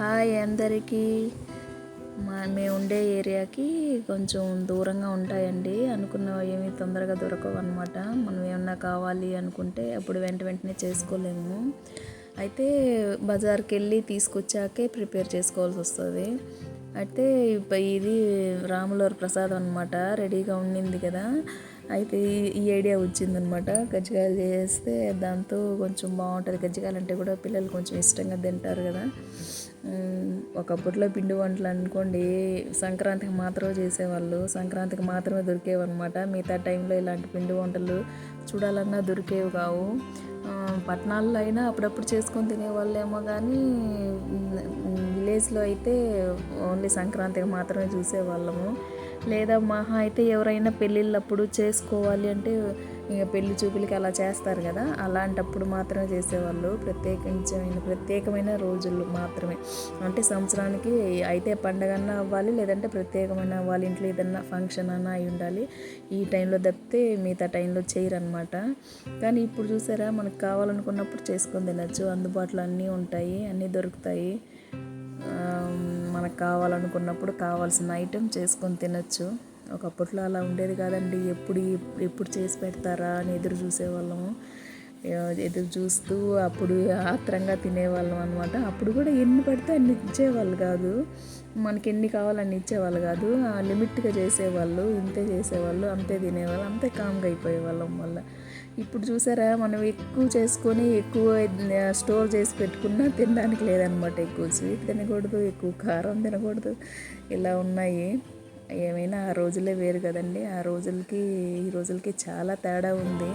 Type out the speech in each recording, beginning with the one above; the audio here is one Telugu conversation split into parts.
హాయ్ అందరికీ. మా మేము ఉండే ఏరియాకి కొంచెం దూరంగా ఉంటాయండి. అనుకున్న ఏమి తొందరగా దొరకవు అనమాట మనం ఏమన్నా కావాలి అనుకుంటే అప్పుడు వెంట వెంటనే చేసుకోలేము. అయితే బజార్కి వెళ్ళి తీసుకొచ్చాకే ప్రిపేర్ చేసుకోవాల్సి వస్తుంది. అయితే ఇది రాములవారి ప్రసాదం అనమాట రెడీగా ఉండింది కదా. అయితే ఈ- ఈ ఐడియా వచ్చిందనమాట. గజ్జికాయలు చేస్తే దాంతో కొంచెం బాగుంటుంది. గజ్జికాయలు అంటే కూడా పిల్లలు కొంచెం ఇష్టంగా తింటారు కదా. ఒకప్పట్లో పిండి వంటలు అనుకోండి సంక్రాంతికి మాత్రమే చేసేవాళ్ళు. సంక్రాంతికి మాత్రమే దొరికేవి అనమాట మిగతా టైంలో ఇలాంటి పిండి వంటలు చూడాలన్నా దొరికేవి కావు. పట్టణాల్లో అయినా అప్పుడప్పుడు చేసుకొని తినేవాళ్ళేమో కానీ విలేజ్లో అయితే ఓన్లీ సంక్రాంతికి మాత్రమే చూసేవాళ్ళము. లేదా మహా అయితే ఎవరైనా పెళ్ళిళ్ళప్పుడు చేసుకోవాలి అంటే ఇక పెళ్ళి చూపులకి అలా చేస్తారు కదా. అలాంటప్పుడు మాత్రమే చేసేవాళ్ళు. ప్రత్యేకించమైన ప్రత్యేకమైన రోజులు మాత్రమే. అంటే సంవత్సరానికి అయితే పండగన్నా అవ్వాలి లేదంటే ప్రత్యేకమైన వాళ్ళ ఇంట్లో ఏదన్నా ఫంక్షన్ అన్నా అయి ఉండాలి. ఈ టైంలో తప్పితే మిగతా టైంలో చేయరనమాట కానీ ఇప్పుడు చూసారా మనకు కావాలనుకున్నప్పుడు చేసుకొని తినచ్చు. అందుబాటులో అన్నీ ఉంటాయి అన్నీ దొరుకుతాయి. కావాలనుకున్నప్పుడు కావాల్సిన ఐటెం చేసుకొని తినచ్చు. ఒకప్పట్లో అలా ఉండేది కాదండి. ఎప్పుడు ఎప్పుడు చేసి పెడతారా అని ఎదురు చూసేవాళ్ళము. ఎదురు చూస్తూ అప్పుడు ఆత్రంగా తినేవాళ్ళం అనమాట అప్పుడు కూడా ఎన్ని పడితే అన్ని ఇచ్చేవాళ్ళు కాదు. మనకి ఎన్ని కావాలని ఇచ్చేవాళ్ళు కాదు. ఆ లిమిట్గా చేసేవాళ్ళు ఇంతే చేసేవాళ్ళు అంతే తినేవాళ్ళు అంతే కామ్గా అయిపోయేవాళ్ళం మళ్ళీ. ఇప్పుడు చూసారా మనం ఎక్కువ చేసుకొని ఎక్కువ స్టోర్ చేసి పెట్టుకున్నా తినడానికి లేదనమాట ఎక్కువ స్వీట్ తినకూడదు ఎక్కువ కారం తినకూడదు. ఇలా ఉన్నాయి. ఏమైనా ఆ రోజులే వేరు కదండి. ఆ రోజులకి ఈ రోజులకి చాలా తేడా ఉంది.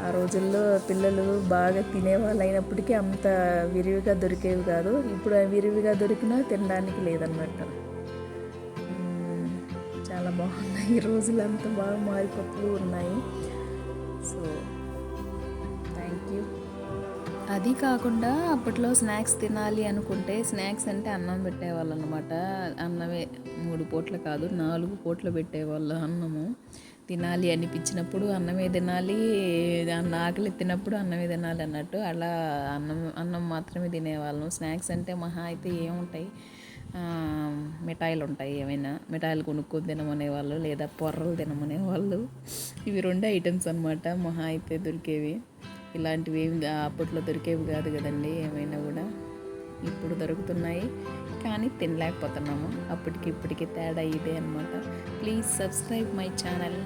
ఆ రోజుల్లో పిల్లలు బాగా తినేవాళ్ళు అయినప్పటికీ అంత విరివిగా దొరికేవి కాదు. ఇప్పుడు విరివిగా దొరికినా తినడానికి లేదనమాట. చాలా బాగున్నాయి. ఈ రోజులు అంత బాగా మారిపోతూ ఉన్నాయి. సో థ్యాంక్ యూ అది కాకుండా అప్పట్లో స్నాక్స్ తినాలి అనుకుంటే స్నాక్స్ అంటే అన్నం పెట్టేవాళ్ళు అనమాట అన్నమే మూడు పూట్ల కాదు నాలుగు పూట్ల పెట్టేవాళ్ళు అన్నము. తినాలి అనిపించినప్పుడు అన్నమే తినాలి అన్న ఆకలి తిన్నప్పుడు అన్నమే తినాలి అన్నట్టు అలా అన్నం అన్నం మాత్రమే తినేవాళ్ళం. స్నాక్స్ అంటే మహా అయితే ఏముంటాయి? మిఠాయిలు ఉంటాయి ఏమైనా? మిఠాయిలు కొనుక్కొని తినమనేవాళ్ళు లేదా పొర్రలు తినమనే వాళ్ళు ఇవి రెండు ఐటమ్స్ అనమాట మహా అయితే దొరికేవి. ఇలాంటివి ఏమి అప్పట్లో దొరికేవి కాదు కదండి ఏమైనా కూడా. ఇప్పుడు దొరుకుతున్నాయి. కానీ తినలేకపోతున్నాము. అప్పటికి ఇప్పటికి తేడా ఇదే అనమాట ప్లీజ్ సబ్స్క్రైబ్ మై ఛానల్